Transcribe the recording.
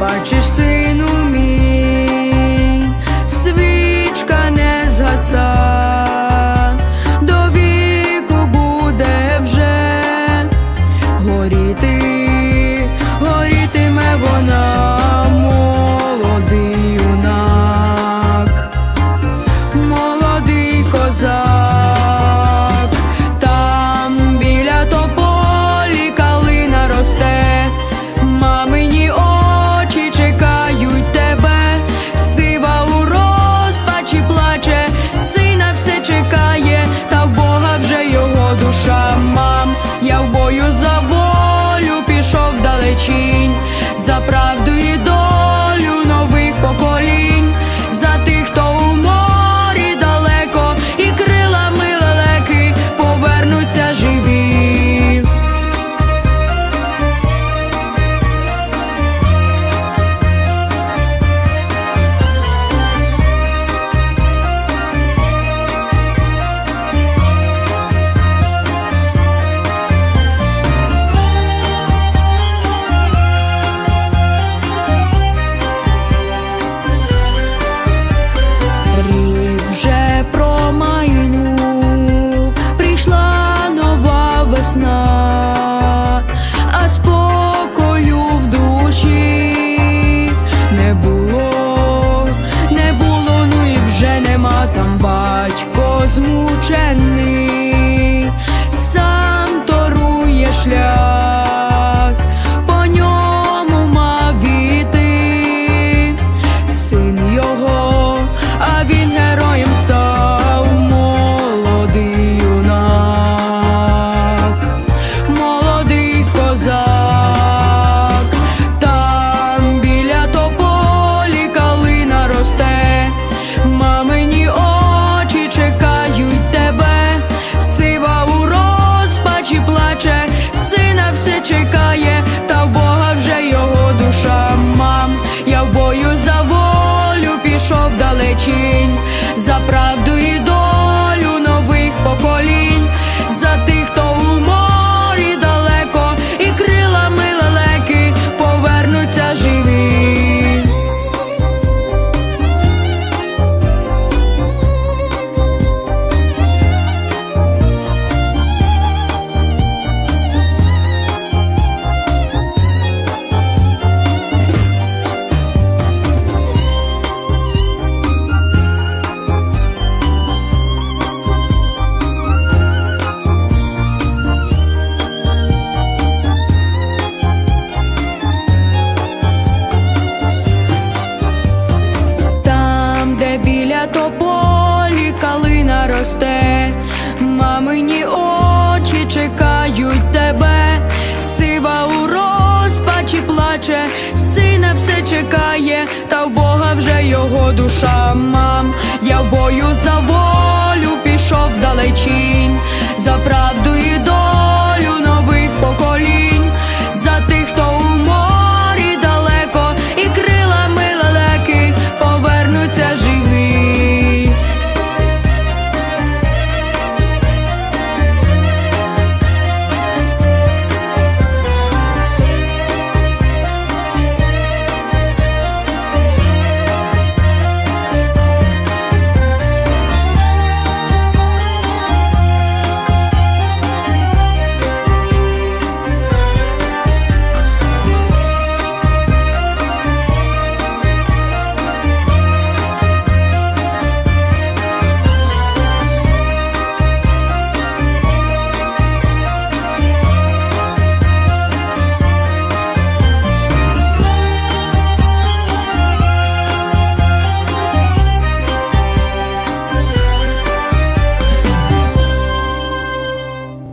бачиш, сину мій, свічка не згаса, до віку буде вже. Горіти, горітиме вона, молодий юнак, молодий козак, душа. Мам, я в бою за волю пішов далечінь, за правду і долю not все чекає, та в Бога вже його душа. Мам, я в бою за волю пішов далечінь, за правду мамині очі чекають тебе, сива у розпачі плаче, сина все чекає, та в Бога вже його душа. Мам, я бою за волю